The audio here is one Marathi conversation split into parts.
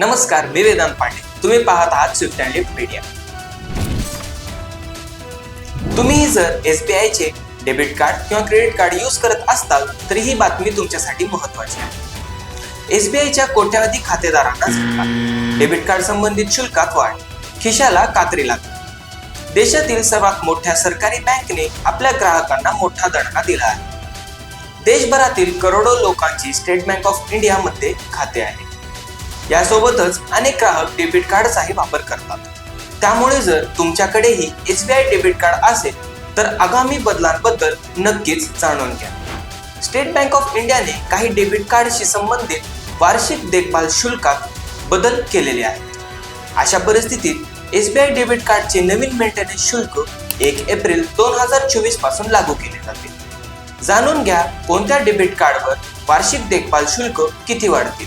नमस्कार मी वेदांत पांडे. तुम्ही पाहत आहात स्विफ्ट अँड लिफ्ट मीडिया तुम्ही जर एस बी आयचे डेबिट कार्ड किंवा क्रेडिट कार्ड यूज करत असताल तर ही बातमी तुमच्यासाठी महत्वाची आहे. एस बी आयच्या कोट्यावधी खातेदारांना डेबिट कार्ड संबंधित शुल्कात वाढ. खिशाला कात्री लागली देशातील सर्वात मोठ्या सरकारी बँकेने आपल्या ग्राहकांना मोठा दणका दिला आहे. देशभरातील करोडो लोकांची स्टेट बँक ऑफ इंडियामध्ये खाते आहे. यासोबतच अनेक ग्राहक डेबिट कार्डचाही वापर करतात. त्यामुळे जर तुमच्याकडेही S B I debit card असेल तर आगामी बदलांबद्दल नक्कीच जाणून घ्या. स्टेट बँक ऑफ इंडियाने काही डेबिट कार्डशी संबंधित वार्षिक देखभाल शुल्कात बदल केलेले आहेत. अशा परिस्थितीत एस बी आय डेबिट कार्डचे नवीन मेंटेनन्स शुल्क एक एप्रिल दोन हजार चोवीसपासून लागू केले जाते. जाणून घ्या कोणत्या डेबिट कार्डवर वार्षिक देखभाल शुल्क किती वाढतील.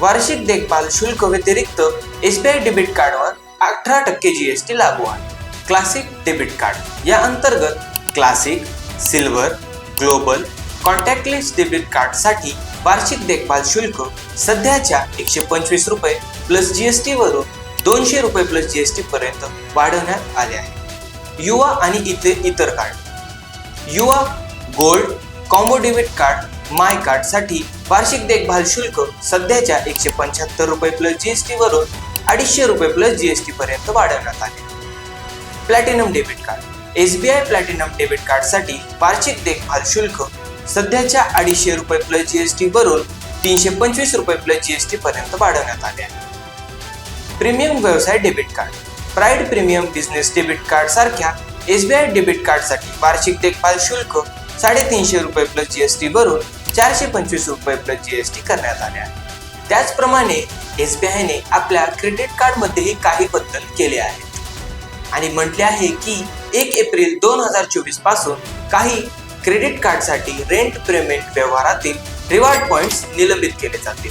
वार्षिक देखभाल शुल्क व्यतिरिक्त एस बी आय डेबिट कार्डवर अठरा टक्के जी एस टी लागू आहे. क्लासिक डेबिट कार्ड या अंतर्गत classic silver global contactless debit कार्डसाठी वार्षिक देखभाल शुल्क सध्याच्या एकशे पंचवीस रुपये प्लस जी एस टीवरून दोनशे रुपये प्लस जी एस टीपर्यंत वाढवण्यात आले आहे. युवा आणि इतर इतर card. Yuva gold combo debit card my कार्डसाठी वार्षिक देखभाल शुल्क सध्याच्या एकशे पंच्याहत्तर रुपये प्लस जीएसटी वरून अडीचशे रुपये प्लस जीएसटी पर्यंत वाढवण्यात आले. Platinum debit card S B I platinum debit कार्डसाठी वार्षिक देखभाल शुल्क सध्याच्या अडीचशे रुपये प्लस जीएसटी वरून तीनशे पंचवीस रुपये प्लस जीएसटी पर्यंत वाढवण्यात आले आहे. प्रीमियम व्यवसाय debit card pride premium business debit card सारख्या एसबीआय डेबिट कार्डसाठी वार्षिक देखभाल शुल्क साडेतीनशे रुपये प्लस जीएसटी वरून चारशे पंचवीस रुपये प्लस जीएसटी करण्यात आले आहे त्याचप्रमाणे आयने आपल्या क्रेडिट कार्डमध्येही काही बदल केले आहेत. आणि म्हटले आहे की एक एप्रिल दोन हजार चोवीसपासून काही क्रेडिट कार्डसाठी रेंट पेमेंट व्यवहारातील रिवॉर्ड पॉइंट्स निलंबित केले जातील.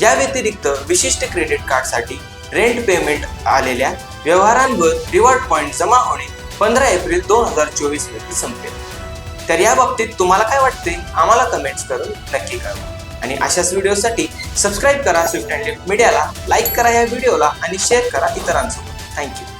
या व्यतिरिक्त विशिष्ट क्रेडिट कार्डसाठी रेंट पेमेंट आलेल्या व्यवहारांवर रिवॉर्ड पॉइंट जमा होणे पंधरा एप्रिल दोन हजार चोवीसमध्ये संपेल. तर या बाबतीत तुम्हाला काय वाटते? आम्हाला कमेंट्स करून नक्की कळवा. आणि अशाच व्हिडिओसाठी सबस्क्राईब करा स्विफ्ट अँड लिफ्ट मीडियाला लाईक करा या व्हिडिओला आणि शेअर करा इतरांसोबत. थँक्यू